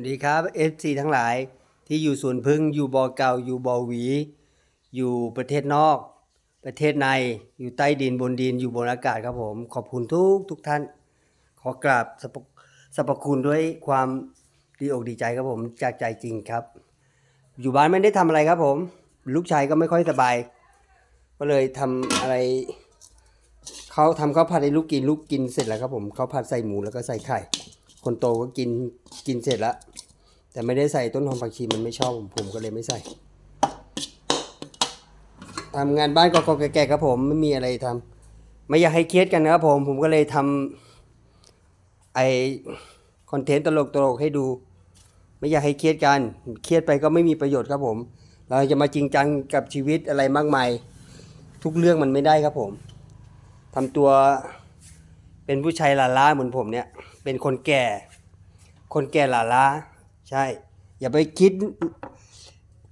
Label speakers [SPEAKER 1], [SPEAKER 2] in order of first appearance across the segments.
[SPEAKER 1] สวัสดีครับ FC ทั้งหลายที่อยู่สวนพึ่งอยู่บอเก่าอยู่บอหวี อยู่ประเทศนอก ประเทศในอยู่ใต้ดินบนดินอยู่บนอากาศครับผม ขอบคุณทุกทุกท่าน ขอกราบสรรพสรรพคุณด้วยความดีอกดีใจครับผมจากใจจริงครับ อยู่บ้านไม่ได้ทำอะไรครับผม ลูกชายก็ไม่ค่อยสบาย ก็เลยทำอะไรเขาทำข้าวผัดให้ลูกกินลูกกินเสร็จแล้วครับผมข้าวผัดใส่หมูแล้วก็ใส่ไข่คนโตก็กินกินเสร็จแล้ว แต่ไม่ได้ใส่ต้นหอมผักชีมันไม่ชอบผมผมก็เลยไม่ใส่ทำงานบ้านก็กแก่ๆครับผมไม่มีอะไรทำไม่อยากให้เครียดกันนะครับผมผมก็เลยทำไอคอนเทนต์ตลกๆให้ดู ไม่อยากให้เครียดกันเครียดไปก็ไม่มีประโยชน์ครับผม เราจะมาจริงจังกับชีวิตอะไรมากมาย ทุกเรื่องมันไม่ได้ครับผมทำตัวเป็นผู้ชายหลาล้าเหมือนผมเนี่ย เป็นคนแก่ คนแก่หลาล้า ใช่ อย่าไปคิด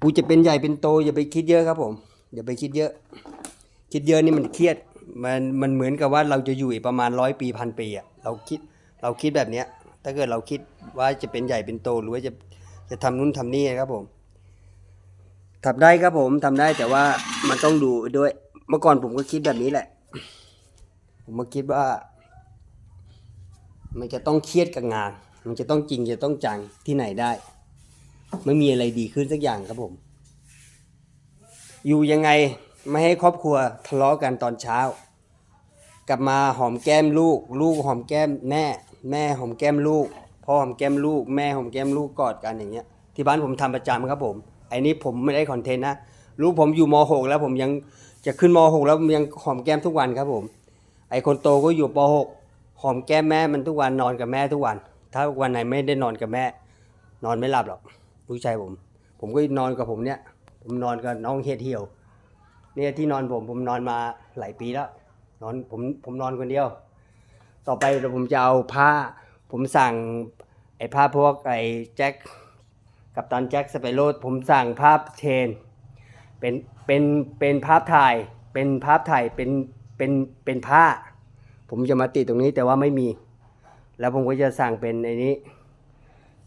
[SPEAKER 1] กูจะเป็นใหญ่เป็นโต อย่าไปคิดเยอะครับผม อย่าไปคิดเยอะ คิดเยอะนี่มันเครียด มันมันเหมือนกับว่าเราจะอยู่อีกประมาณร้อยปีพันปีอะเราคิดเราคิดแบบเนี้ย ถ้าเกิดเราคิดว่าจะเป็นใหญ่เป็นโตหรือว่าจะจะทำนู่นทำนี่ครับผมทำได้ครับผมทำได้แต่ว่ามันต้องดูด้วย เมื่อก่อนผมก็คิดแบบนี้แหละ ผมก็คิดว่า มันจะต้องเครียดกับงาน มันจะต้องจริงจะต้องจังที่ไหนได้ ไม่มีอะไรดีขึ้นสักอย่างครับผม อยู่ยังไงไม่ให้ครอบครัวทะเลาะกันตอนเช้า กลับมาหอมแก้มลูก ลูกหอมแก้มแม่ แม่หอมแก้มลูกพ่อหอมแก้มลูก แม่หอมแก้มลูกกอดกันอย่างเงี้ย ที่บ้านผมทำประจำครับผมไอ้นี้ผมไม่ได้คอนเทนต์นะลูกผมอยู่ม .6 แล้วผมยังจะขึ้นม .6 แล้วยังหอมแก้มทุกวันครับผม ไอ้คนโตก็อยู่ป .6 หอมแก้มแม่มันทุกวันนอนกับแม่ทุกวัน ถ้าวันไหนไม่ได้นอนกับแม่ นอนไม่หลับหรอกลูกชายผม ผมก็นอนกับผมเนี่ย ผมนอนกับน้องเฮดเหี่ยว เนี่ยที่นอนผมผมนอนมาหลายปีแล้วนอนผมผมนอนคนเดียว ต่อไปเดี๋ยวผมจะเอาผ้า ผมสั่งไอ้ผ้าพวกไอ้แจ็คกับตันแจ็คสเปโรดผมสั่งภาพเทนเป็นเป็นเป็นภาพถ่าย เป็นภาพถ่ายเป็นเป็นเป็นผ้า ผมจะมาติดตรงนี้แต่ว่าไม่มี แล้วผมก็จะสั่งเป็นไอ้นี้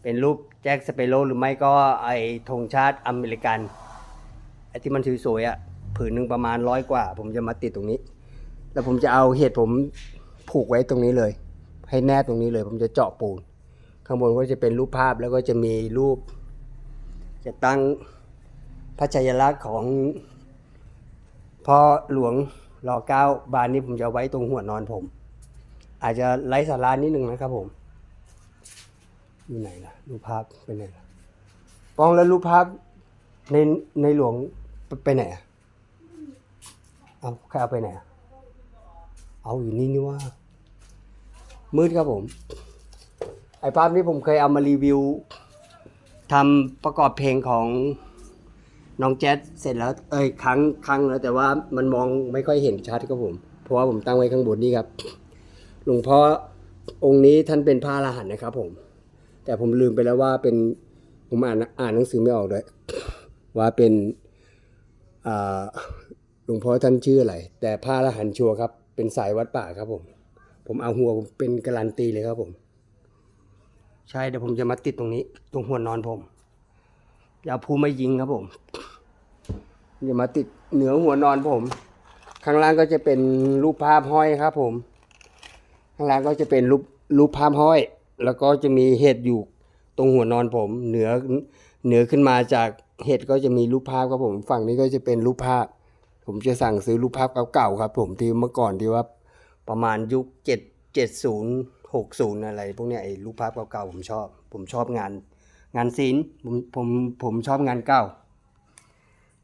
[SPEAKER 1] เป็นรูปแจ็คสเปโรหรือไม่ก็ไอ้ธงชาติอเมริกันไอ้ที่มันสวยๆอะผืนหนึ่งประมาณร้อยกว่า ผมจะมาติดตรงนี้ แล้วผมจะเอาเห็ดผมผูกไว้ตรงนี้เลย ให้แนบตรงนี้เลย ผมจะเจาะปูน ข้างบนก็จะเป็นรูปภาพแล้วก็จะมีรูป จะตั้งพระชยลักษณ์ของพ่อหลวงรอเก้าบานนี้ผมจะไว้ตรงหัวนอนผม อาจจะไร้สาระนิดนึงนะครับผมอยู่ไหนล่ะ รูปภาพไปไหนล่ะป้องแล้วรูปภาพในในหลวงไปไหนอะเอาใครเอาไปไหนอะเอาอยู่นี่นี่ว่า มืดครับผม ไอภาพนี้ผมเคยเอามารีวิวทำประกอบเพลงของน้องแจ๊สเสร็จแล้ว เอ้ยครั้งครั้งแล้วแต่ว่ามันมองไม่ค่อยเห็นชัดครับผม เพราะว่าผมตั้งไว้ข้างบนนี่ครับ หลวงพ่อองค์นี้ท่านเป็นพระอรหันต์นะครับ ผม แต่ผมลืมไปแล้วว่าเป็นผมอ่านอ่านหนังสือไม่ออกด้วย ว่าเป็นหลวงพ่อท่านชื่ออะไร แต่พระอรหันต์ชัวร์ครับ เป็นสายวัดป่าครับผม ผมเอาหัวผมเป็นการันตีเลยครับผม ใช่เดี๋ยวผมจะมาติดตรงนี้ ตรงหัวนอนผมอย่าเอาภูไม่ยิงครับผมอย่ามาติดเหนือหัวนอนผม ข้างล่างก็จะเป็นรูปภาพห้อยครับผม ข้างล่างก็จะเป็นรูปรูปภาพห้อย แล้วก็จะมีเห็ดอยู่ตรงหัวนอนผม เหนือเหนือขึ้นมาจากเห็ดก็จะมีรูปภาพครับผม ฝั่งนี้ก็จะเป็นรูปภาพ ผมจะสั่งซื้อรูปภาพเก่าๆครับ ผมที่เมื่อก่อนที่ว่าประมาณยุคเจ็ดเจ็ดศูนย์หกศูนย์อะไร พวกเนี้ยไอ้รูปภาพเก่าๆผมชอบ ผมชอบงาน งานศิลป์ผมผมผมชอบงานเก่า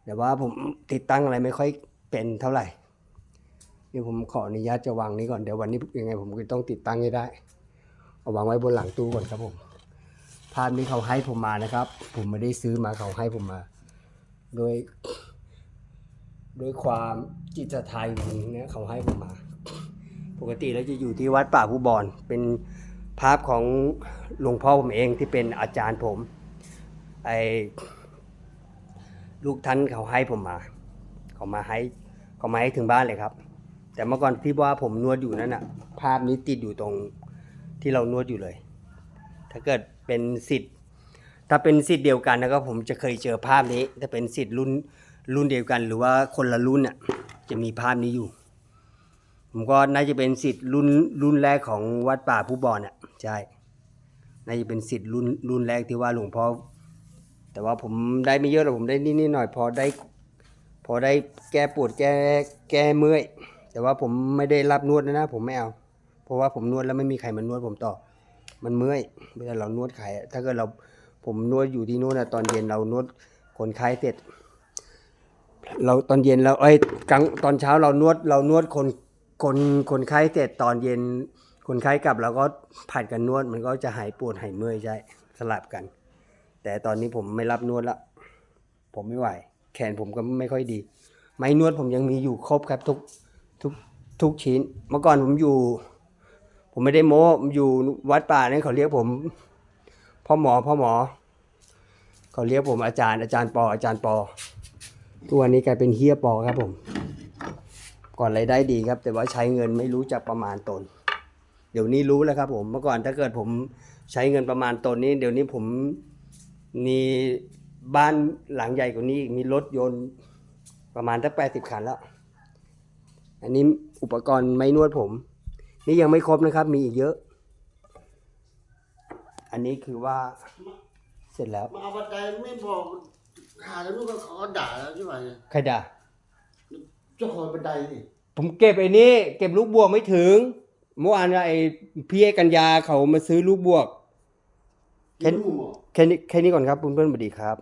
[SPEAKER 1] แต่ว่าผมติดตั้งอะไรไม่ค่อยเป็นเท่าไหร่ ดี๋ยวผมขออนุญาตจะวางนี้ก่อนเดี๋ยววันนี้ยังไงผมก็ต้องติดตั้งให้ได้ เอาวางไว้บนหลังตู้ก่อนครับผมภาพนี้เขาให้ผมมานะครับ ผมไม่ได้ซื้อมาเขาให้ผมมา โดยด้วยความจิตศรัทธางเนี่ยเขาให้ผมมา ปกติแล้วจะอยู่ที่วัดป่าผู้บอนเป็นภาพของหลวงพ่อผมเองที่เป็นอาจารย์ผมไอลูกท่านเขาให้ผมมา เขามาให้เขามาให้ถึงบ้านเลยครับ แต่เมื่อก่อนที่ว่าผมนวดอยู่นั่นน่ะภาพนี้ติดอยู่ตรงที่เรานวดอยู่เลย ถ้าเกิดเป็นสิทธิ์ ถ้าเป็นสิทธิ์เดียวกันนะครับผมจะเคยเจอภาพนี้ ถ้าเป็นสิทธิ์รุ่นรุ่นเดียวกัน หรือว่าคนละรุ่นอะจะมีภาพนี้อยู่ ผมก็น่าจะเป็นสิทธิ์รุ่นรุ่นแรกของวัดป่าผู้บอนอะใช่น่าจะเป็นสิทธิ์รุ่นรุ่นแรกที่ว่าหลวงพ่อแต่ว่าผมได้ไม่เยอะหรอกผมได้นิดๆหน่อย พอได้ พอได้แก้ปวดแก้แก้เมื่อย แต่ว่าผมไม่ได้รับนวดนะนะ ผมไม่เอา เพราะว่าผมนวดแล้วไม่มีใครมานวดผมต่อ มันเมื่อยเวลาเรานวดใครอะถ้าเกิดเราผมนวดอยู่ที่นู่นนะตอนเย็นเรานวดคนไข้เสร็จ เราตอนเย็นเราเอ้ยกลางตอนเช้าเรานวดเรานวดคนคนคนไข้เสร็จตอนเย็นคนไข้กลับเราก็ผัดกันนวด มันก็จะหายปวดหายเมื่อยใช่สลับกัน แต่ตอนนี้ผมไม่รับนวดละผมไม่ไหว แขนผมก็ไม่ค่อยดี ไม้นวดผมยังมีอยู่ครบครับทุก ทุกทุกชิ้น เมื่อก่อนผมอยู่ ผมไม่ได้โม้ผมอยู่วัดป่านี่ยเขาเรียกผมพ่อหมอพ่อหมอ เขาเรียกผมอาจารย์อาจารย์ปออาจารย์ปอทุกวันนี้กลายเป็นเฮียปอครับผม ก่อนรายได้ดีครับ แต่ว่าใช้เงินไม่รู้จักประมาณตน เดี๋ยวนี้รู้แล้วครับ ผมเมื่อก่อนถ้าเกิดผมใช้เงินประมาณตนนี้ เดี๋ยวนี้ผมมีบ้านหลังใหญ่กว่านี้มีรถยนต์ประมาณสักแปดสิบคันแล้ว อันนี้อุปกรณ์ไม้นวดผม นี่ยังไม่ครบนะครับ มีอีกเยอะ อันนี้คือว่าเสร็จแล้ว
[SPEAKER 2] มาเอาบันไดไม่บอกหาแล้วลูกก็เขาก็ด่าแล้วใช่ไหม
[SPEAKER 1] ใครด่า
[SPEAKER 2] เจ้าของบันไดนี่
[SPEAKER 1] ผมเก็บไอ้นี่เก็บลูกบวกไม่ถึง เมื่อวานไอ้พี่เอกัญญาเขามาซื้อลูกบวกแค่
[SPEAKER 2] ลูกหมอ
[SPEAKER 1] แค่นี้แค่นี้ก่อนครับเพื่อนๆสวัสดีครับ